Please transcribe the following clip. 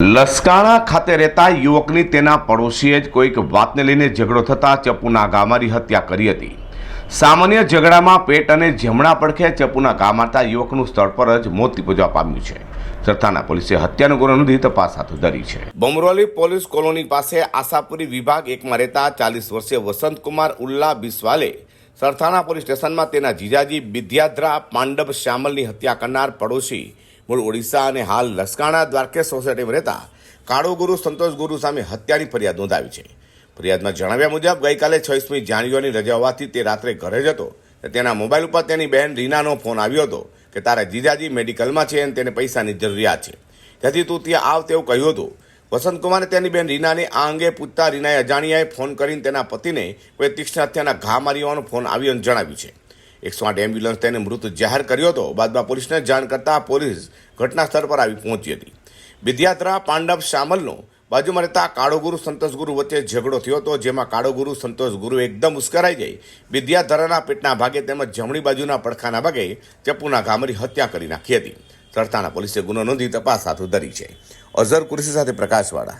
લસકાણા ખાતે રહેતા યુવકની તેના પડોશીએ જ કોઈક વાતને લઈને ઝઘડો થતા ચપુના ગામારી હત્યા કરી હતી. સામાન્ય ઝઘડામાં પેટ અને જમણા પડખે ચપુના ઘા મારતા યુવકનું સ્થળ પર જ મોત નિપજવા પામ્યું છે. સરથાના પોલીસે હત્યાનો ગુનો નોંધી તપાસ હાથ ધરી છે. બમરોલી પોલીસ કોલોની પાસે આશાપુરી વિભાગ એકમાં રહેતા ચાલીસ વર્ષીય વસંતકુમાર ઉલ્લા બિસ્વાલે સરથાણા પોલીસ સ્ટેશનમાં તેના જીજાજી વિદ્યાધ્રા પાંડવ શ્યામલની હત્યા કરનાર પડોશી મૂળ ઓડિશા અને હાલ લસકાણા દ્વારકેશ સોસાયટીમાં રહેતા કાળો ગુરુ સંતોષ ગુરુ સામે હત્યાની ફરિયાદ નોંધાવી છે. ફરિયાદમાં જણાવ્યા મુજબ ગઈકાલે છવ્વીસમી જાન્યુઆરીની રજા હોવાથી તે રાત્રે ઘરે જ હતો. તેના મોબાઈલ ઉપર તેની બહેન રીનાનો ફોન આવ્યો હતો કે તારા જીજાજી મેડિકલમાં છે અને તેને પૈસાની જરૂરિયાત છે. તેથી તું ત્યાં આવ તેવું કહ્યું હતું. વસંતકુમારે તેની બહેન રીનાને આ અંગે પૂછતા રીનાએ અજાણ્યાએ ફોન કરીને તેના પતિને કોઈ તીક્ષ્ણ હત્યાના ઘા મારી હોવાનો ફોન આવ્યો જણાવ્યું છે. એકસો આઠ એમ્બ્યુલન્સ તેને મૃત જાહેર કર્યો હતો. બાદમાં પોલીસને જાણ કરતાં પોલીસ ઘટના સ્થળ પર આવી પહોંચી હતી. વિદ્યાધરા પાંડવ શામલનો બાજુમાં રહેતા કાળોગુરુ સંતોષગુરુ વચ્ચે ઝઘડો થયો હતો, જેમાં કાળોગુરુ સંતોષગુરુ એકદમ ઉશ્કરાઈ ગઈ. વિદ્યાધરાના પેટના ભાગે તેમજ જમણી બાજુના પડખાના ભાગે ચપ્પુના ઘામરી હત્યા કરી નાખી હતી. સરતાના પોલીસે ગુનો નોંધી તપાસ હાથ ધરી છે. અઝર કુરશી સાથે પ્રકાશવાળા.